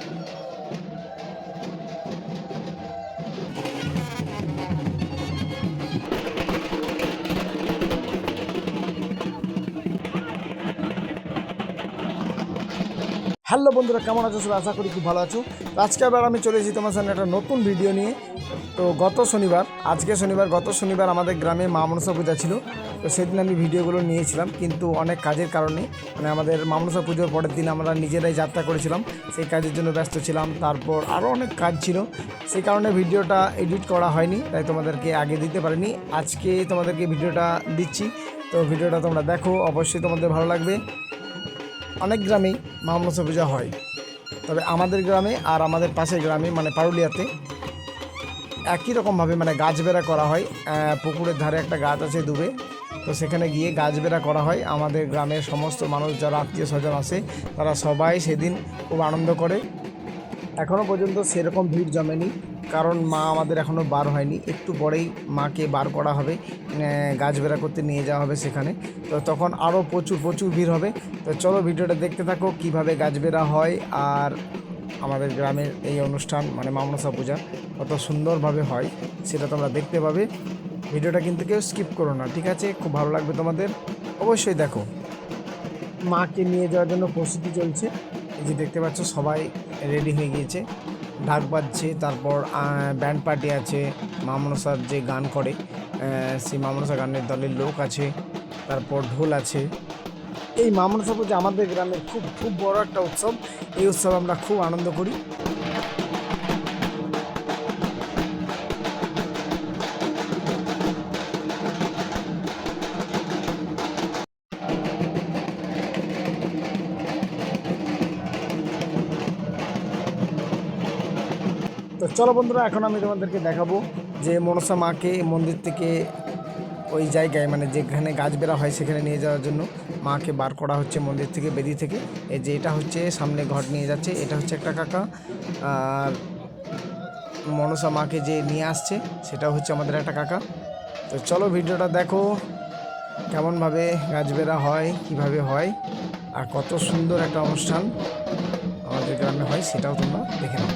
Thank you. Hello বন্ধুরা, কেমন আছো? সবাই আশা করি খুব ভালো আছো। তো আজকে আবার আমি চলে এসেছি তোমার সামনে একটা নতুন ভিডিও নিয়ে। তো গত শনিবার, আজকে শনিবার, গত শনিবার আমাদের গ্রামে মা মনসা পূজা ছিল। তো সেদিন আমি ভিডিওগুলো নিয়েছিলাম, কিন্তু অনেক কাজের কারণে মানে আমাদের মা মনসা পুজোর পরের দিন আমরা নিজেরাই যাত্রা করেছিলাম। সেই কাজের জন্য ব্যস্ত ছিলাম, তারপর আরও অনেক কাজ ছিল। সেই কারণে ভিডিওটা এডিট করা হয়নি, তাই তোমাদেরকে আগে দিতে পারিনি। আজকে তোমাদেরকে ভিডিওটা দিচ্ছি। তো ভিডিওটা তোমরা দেখো, অবশ্যই তোমাদের ভালো লাগবে। অনেক গ্রামেই মা মনসা পূজা হয়। তবে আমাদের গ্রামে আর আমাদের পাশের গ্রামে মানে পারুলিয়াতে, একই রকমভাবে মানে গাছ বেড়া করা হয়। পুকুরের ধারে একটা গাছ আছে ডুবে তো সেখানে গিয়ে গাছ বেড়া করা হয়। আমাদের গ্রামের সমস্ত মানুষ, যারা আত্মীয় স্বজন আছে, তারা সবাই সেদিন খুব আনন্দ করে। এখনও পর্যন্ত সেরকম ভিড় জমেনি কারণ মা আমাদের এখনও বার হয়নি। একটু পরেই মাকে বার করা হবে আহ, গাছ বেড়া করতে নিয়ে যাওয়া হবে সেখানে। তো তখন আরও প্রচুর প্রচুর ভিড় হবে। তো চলো ভিডিওটা দেখতে থাকো কীভাবে গাছ বেড়া হয় আর আমাদের গ্রামের এই অনুষ্ঠান মানে মামনসা পূজা কত সুন্দরভাবে হয় সেটা তোমরা দেখতে পাবে। ভিডিওটা কিন্তু কেউ স্কিপ করো না ঠিক আছে? খুব ভালো লাগবে তোমাদের অবশ্যই দেখো। মাকে নিয়ে যাওয়ার জন্য প্রস্তুতি চলছে। এই যে দেখতে পাচ্ছ সবাই রেডি হয়ে গিয়েছে। ঢাক বাজছে, তারপর ব্যান্ড পার্টি আছে মামনসার যে গান করে সেই মামনসা গানের দলের লোক আছে, তারপর ঢোল আছে। এই মামনসা পুজো আমাদের গ্রামের খুব খুব বড় একটা উৎসব, এই উৎসব আমরা খুব আনন্দ করি। চলো বন্ধুরা, এখন আমি তোমাদেরকে দেখাবো যে মনসা মাকে মন্দির থেকে ওই জায়গায় মানে যেখানে গাছ বেড়া হয় সেখানে নিয়ে যাওয়ার জন্য মাকে বার করা হচ্ছে মন্দির থেকে, বেদি থেকে। এই যে এটা হচ্ছে সামনে ঘট নিয়ে যাচ্ছে, এটা হচ্ছে একটা কাকা। আর মনসা মাকে যে নিয়ে আসছে সেটা হচ্ছে আমাদের একটা কাকা। তো চলো ভিডিওটা দেখো কেমনভাবে গাছ বেড়া হয়, কীভাবে হয়, আর কত সুন্দর একটা অনুষ্ঠান আমাদের গ্রামে হয়, সেটাও তোমরা দেখে নাও।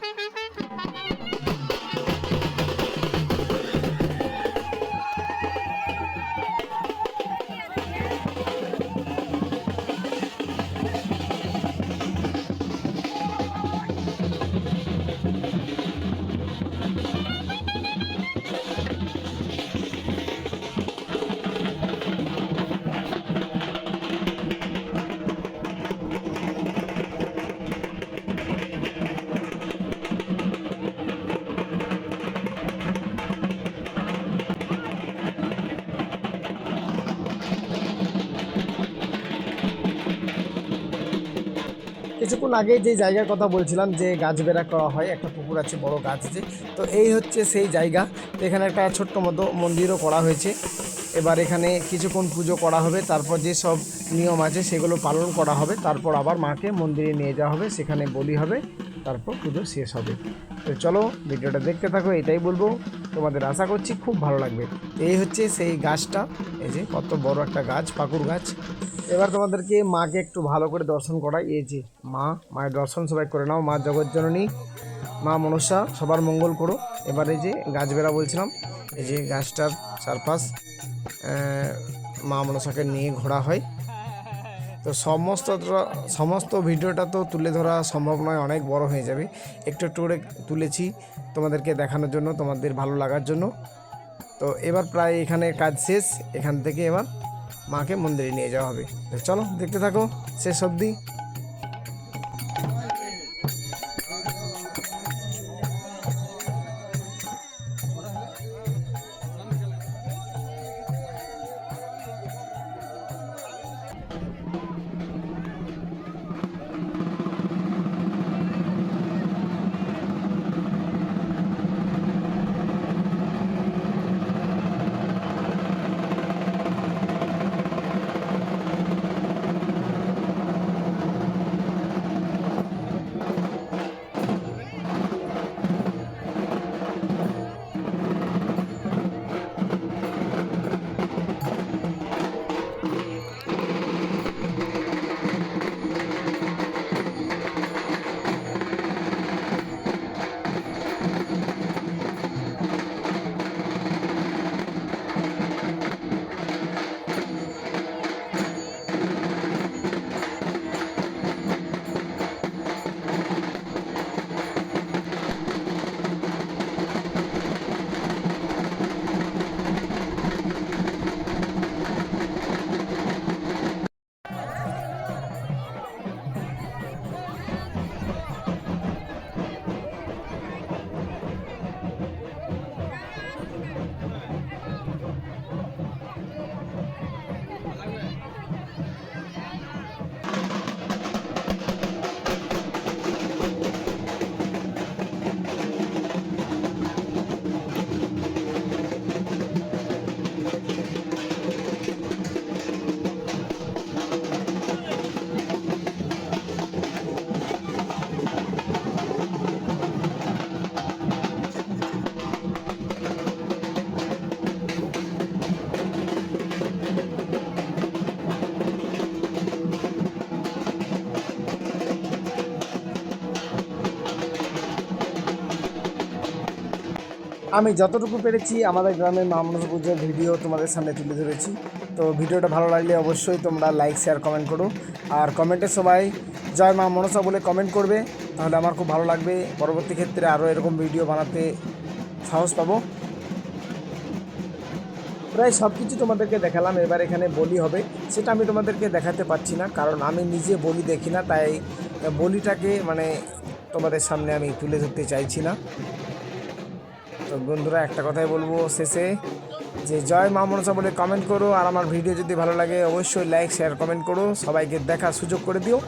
Ha ha ha! কিছুক্ষণ আগে যে জায়গার কথা বলছিলাম যে গাছ বেড়া করা হয়, একটা পুকুর আছে, বড় গাছ আছে তো এই হচ্ছে সেই জায়গা। এখানে একটা ছোট্ট মতো মন্দিরও করা হয়েছে। এবার এখানে কিছুক্ষণ পুজো করা হবে, তারপর যে সব নিয়ম আছে সেগুলো পালন করা হবে, তারপর আবার মাকে মন্দিরে নিয়ে যাওয়া হবে, সেখানে বলি হবে, তারপর পুজো শেষ হবে। তো চলো, ভিডিওটা দেখতে থাকো, এটাই বলব। তোমাদের আশা করছি খুব ভালো লাগবে। এই হচ্ছে সেই গাছটা, এই যে কত বড় একটা গাছ পাকুর গাছ। এবার তোমাদেরকে মাকে একটু ভালো করে দর্শন করাই। এই যে মা, মায়ের দর্শন সবাই করে নাও, মা জগৎজননী মা মনসা, সবার মঙ্গল করো। এবার এই যে গাছ বেড়া বলছিলাম, এই যে গাছটার চারপাশ মা মনসাকে নিয়ে ঘোরা হয়। তো সমস্ত সমস্ত ভিডিওটা তো তুলে ধরা সম্ভব নয়, অনেক বড় হয়ে যাবে। একটু একটু করে তুলেছি তোমাদেরকে দেখানোর জন্য, তোমাদের ভালো লাগার জন্য। তো এবার প্রায় এখানে কাজ শেষ, এখান থেকে এবার মাকে মন্দিরে নিয়ে যাওয়া হবে। চলো, দেখতে থাকো, শেষ অবধি। আমি যতটুকু পেরেছি, আমাদের গ্রামের মা মনসা পুজোর ভিডিও তোমাদের সামনে তুলে ধরেছি। তো ভিডিওটা ভালো লাগলে অবশ্যই তোমরা লাইক শেয়ার কমেন্ট করো। আর কমেন্টে সবাই জয় মা মনসা বলে কমেন্ট করবে। তাহলে আমার খুব ভালো লাগবে। পরবর্তী ক্ষেত্রে আরও এরকম ভিডিও বানাতে সাহস পাবো। প্রায় সব কিছু তোমাদেরকে দেখালাম। এবার এখানে বলি হবে। সেটা আমি তোমাদেরকে দেখাতে পারছি না, কারণ আমি নিজে বলি দেখি না। তাই বলিটাকে মানে তোমাদের সামনে আমি তুলে ধরতে চাইছি না। তো বন্ধুরা, একটা কথাই বলব শেষে যে জয় মা মনসা বলে কমেন্ট করো আর আমার ভিডিও যদি ভালো লাগে অবশ্যই লাইক শেয়ার কমেন্ট করো। সবাইকে দেখার সুযোগ করে দিও।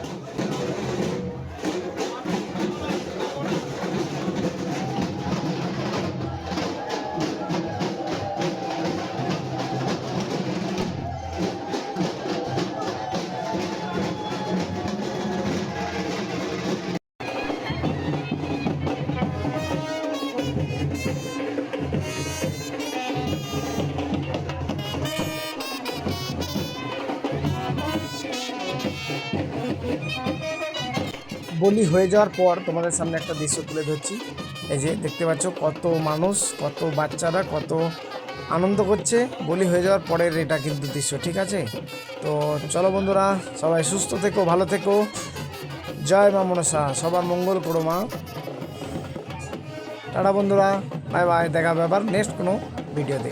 বলি হয়ে যাওয়ার পর তোমাদের সামনে একটা দৃশ্য তুলে ধরছি। এই যে দেখতে পাচ্ছ কত মানুষ, কত বাচ্চারা, কত আনন্দ করছে। বলি হয়ে যাওয়ার পরের এটা কিন্তু দৃশ্য, ঠিক আছে? তো চলো বন্ধুরা, সবাই সুস্থ থেকো, ভালো থেকো। জয় মা মনসা, সবার মঙ্গল করো মা। টাটা বন্ধুরা, বাই বাই, দেখা হবে আবার নেক্সট কোনো ভিডিওতে